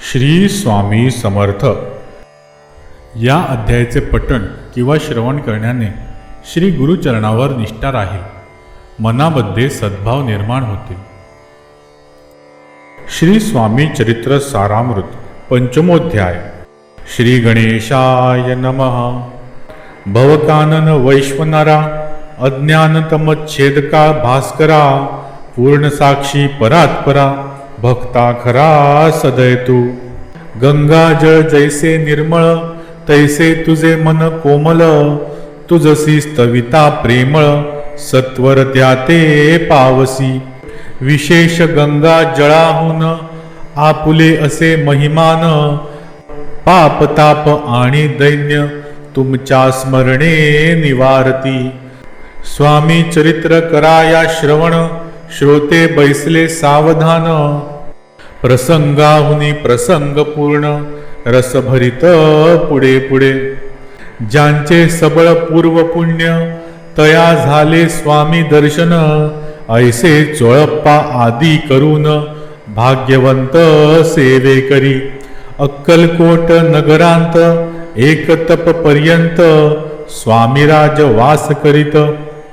श्री स्वामी समर्थ. या अध्यायाचे पठण किंवा श्रवण करण्याने श्री गुरुचरणावर निष्ठा राहील. मनामध्ये सद्भाव निर्माण होते. श्री स्वामी चरित्र सारामृत पंचमोध्याय. श्री गणेशाय नमः. भवकानन वैश्वनारा अज्ञानतमच्छेदका भास्करा पूर्णसाक्षी परात्परा भक्ता खरा सदयतू गंगा जळ जैसे निर्मळ तैसे तुझे मन कोमल. तुझसी स्तविता प्रेमळ सत्वर त्या ते पावसी. विशेष गंगा जळाहून आपुले असे महिमान. पाप ताप आणि दैन्य तुमच्या स्मरणे निवारती. स्वामी चरित्र कराया श्रवण श्रोते बैसले सावधान. प्रसंगाहुनी प्रसंग पूर्ण रसभरित पुढे पुढे. ज्यांचे सबळ पूर्व पुण्य तया झाले स्वामी दर्शन ऐसे चोळप्पा आदी करून भाग्यवंत सेवे करी. अक्कलकोट नगरांत एक तप पर्यंत स्वामीराज वास करीत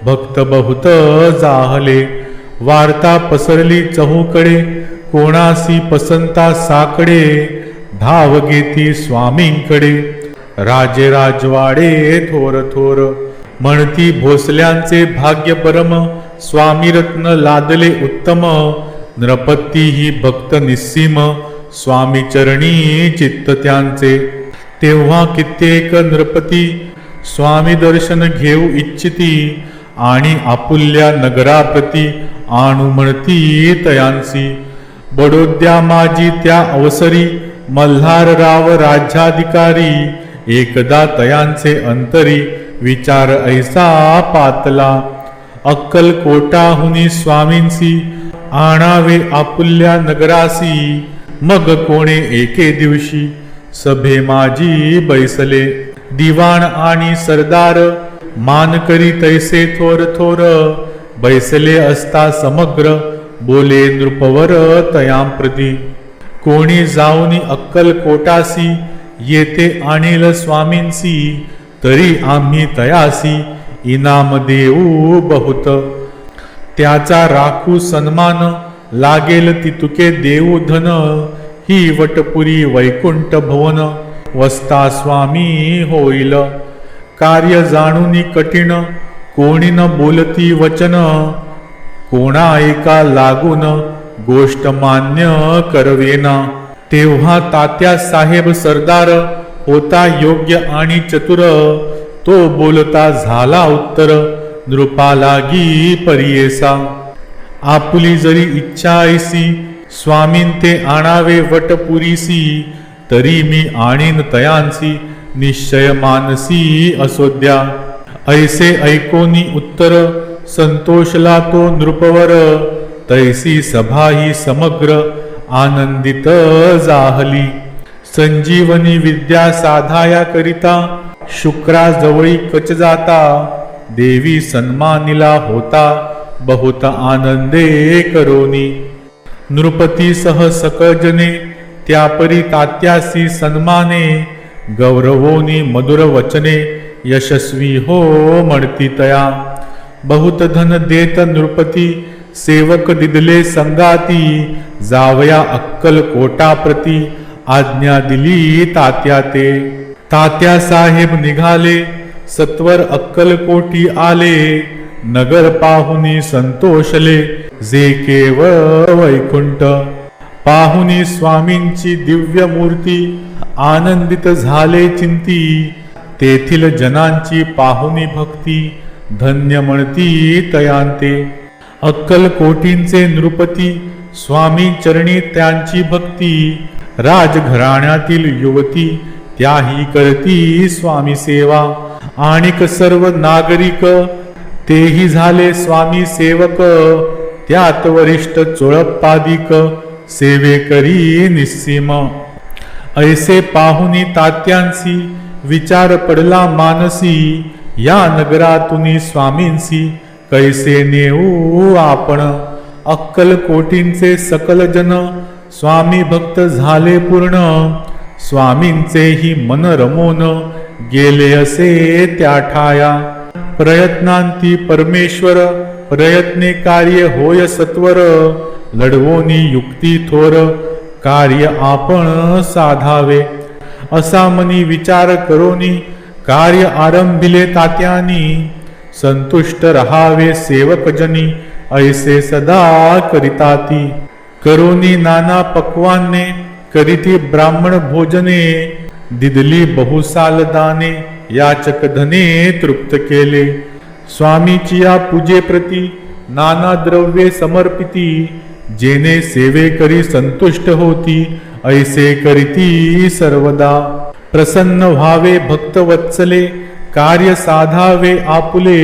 भक्त बहुत जाहले. वार्ता पसरली चहूकडे कोणासी पसंता साकडे धाव घेती स्वामींकडे. राजे राजवाडे थोर थोर म्हणती भोसल्यांचे भाग्य परम स्वामी रत्न लादले उत्तम. नृपती ही भक्त निस्सीम स्वामी चरणी चित्त त्यांचे. तेव्हा कित्येक नृपती स्वामी दर्शन घेऊ इच्छिती आणि आपुल्या नगराप्रती आणू म्हणती तयांसी. बडोद्या माझी त्या अवसरी मल्हारराव राज्याधिकारी. एकदा तयांचे अंतरी विचार ऐसा पातला. अक्कलकोटाहुनी स्वामींसी आणावे आपुल्या नगरासी. मग कोणे एके दिवशी? सभे माझी बैसले. दिवाण आणि सरदार मान करी तैसे थोर थोर. बैसले असता समग्र बोले नृपवर तयां प्रती. कोणी जाऊनी अक्कल कोटासी येथे आणील स्वामींसी तरी आम्ही तयासी इनाम देऊ बहुत. त्याचा राखू सन्मान लागेल तितुके देऊ धन. ही वटपुरी वैकुंठ भवन वस्ता स्वामी होईल. कार्य जाणूनी कठीण कोणी न बोलती वचन? कोणा ऐका लागून गोष्ट मान्य करवेना? तेव्हा तात्या साहेब सरदार होता योग्य आणि चतुर. तो बोलता झाला उत्तर नृपालागी परियेसा. आपुली जरी इच्छा ऐसी स्वामीन ते आणावे वटपुरीसी तरी मी आणीन तयांसी निश्चय मानसी असोद्या ऐसे ऐकोनी उत्तर संतोषला तो नृपवर। तैसी सभा ही समग्र आनंदित जाहली। संजीवनी विद्या साधाया करिता शुक्राजवळी कच जाता। देवी सन्मानिला होता बहुत आनंदे करोनी। नृपती सह सकजने त्यापरी तात्यासी सन्माने। गौरवोनी मधुर वचने यशस्वी हो म्हणती तया. बहुत धन देत नृपती सेवक दिदले संगाती. जावया अक्कल कोटाप्रती आज्ञा दिली तात्या ते तात्या साहेब निघाले सत्वर अक्कलकोटी आले. नगर पाहुनी संतोषले जे केवळ वैकुंठ. पाहुनी स्वामींची दिव्य मूर्ती आनंदित झाले चिंती. तेथील जनांची पाहुनी भक्ती धन्य म्हणती तयांते. अक्कलकोटींचे नृपती स्वामी चरणी त्यांची भक्ती. राजघराण्यातील युवती त्याही करती स्वामी सेवा. आणिक सर्व नागरिक तेही झाले स्वामी सेवक. त्यात वरिष्ठ चोळप्पादिक सेवेकरी निस्सीम. ऐसे पाहुनी तात्यांसी विचार पडला मानसी. या नगरातून स्वामींसी कैसे नेऊ आपण? अक्कल कोटींचे सकल जन स्वामी भक्त झाले पूर्ण. स्वामींचेही मन रमोन गेले असे त्या ठाया. प्रयत्नांती परमेश्वर प्रयत्ने कार्य होय सत्वर. लढवोनी युक्ती थोर कार्य आपण साधावे. असा मनी विचार करोनी कार्य आरंभिले तात्यानी संतुष्ट रहावे सेवकजनी ऐसे सदा करिताती. करोनी नाना पक्वाने करीती ब्राह्मण भोजने दिदली बहुसाल दाने याचक धने तृप्त केले. स्वामीची या पूजेप्रती नाना द्रव्ये समर्पिती जेने सेवे करी संतुष्ट होती ऐसे करीती सर्वदा। प्रसन्न व्हावे भक्त वत्सले कार्य साधावे आपुले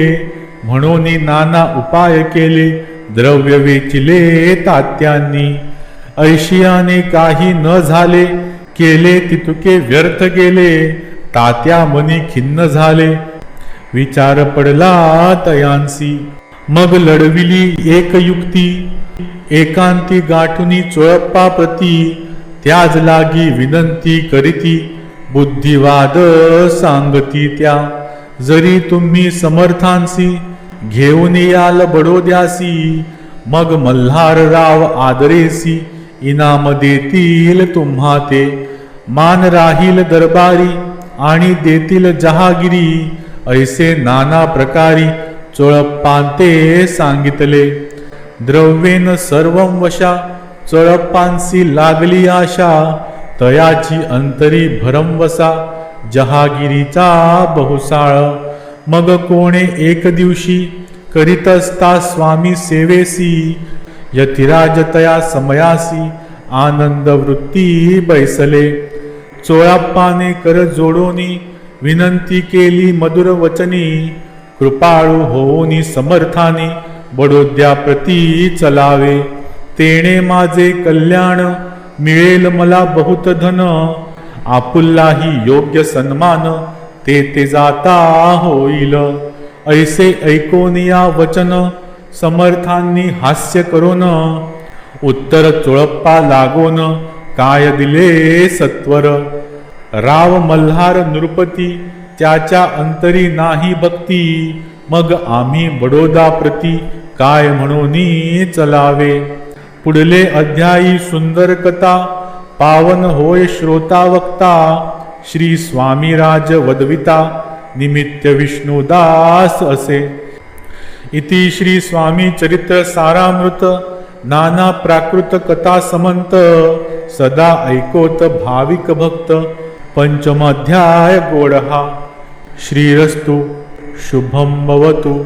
म्हणून नाना उपाय केले द्रव्य वेचिले तात्यांनी। ऐशियाने काही न झाले केले तितुके व्यर्थ गेले तात्या मनी खिन्न झाले। विचार पडला तयांसी मग लढविली एक युक्ती एकांती गाठुनी चोळप्पा प्रती। त्याज लागी विनंती करीती बुद्धिवाद सांगती त्या. जरी तुम्ही समर्थांसी घेऊन याल बडोद्यासी मग मल्हार राव आदरेसी इनाम देतील तुम्हा ते. मान राहील दरबारी आणि देतील जहागिरी ऐसे नाना प्रकारी चोळप्पांते सांगितले. द्रव्येन सर्व वशा चोळप्पांसी लागली आशा तयाची अंतरी भरमवसा जहागिरीचा बहुसाळ. मग कोणे एक दिवशी करीत असता स्वामी सेवेसी यतिराजतया समयासी आनंद वृत्ती बैसले. चोळाप्पाने कर जोडोनी विनंती केली मधुर वचनी कृपाळू होऊनी समर्थानी बडोद्या प्रती चलावे. तेणे माझे कल्याण मिळेल मला बहुत धन. आपुल्लाही योग्य सन्मान ते ते जाता होईल. ऐसे ऐकोनिया वचन समर्थांनी हास्य करून. उत्तर चोळप्पा लागोन काय दिले सत्वर? राव मल्हार नृपती त्याच्या अंतरी नाही भक्ती. मग आम्ही बडोदा प्रती काय म्हणून चलावे? पुढले अध्यायी सुंदर कथा पावन होय श्रोता वक्ता श्री स्वामीराज वदविता निमित्त विष्णुदास असे. इति श्री स्वामी चरित्र सारामृत नाना प्राकृत कथा समंत सदा ऐकोत भाविक भक्त पंचमाध्याय गोडहा. श्रीरस्तु शुभम भवतु.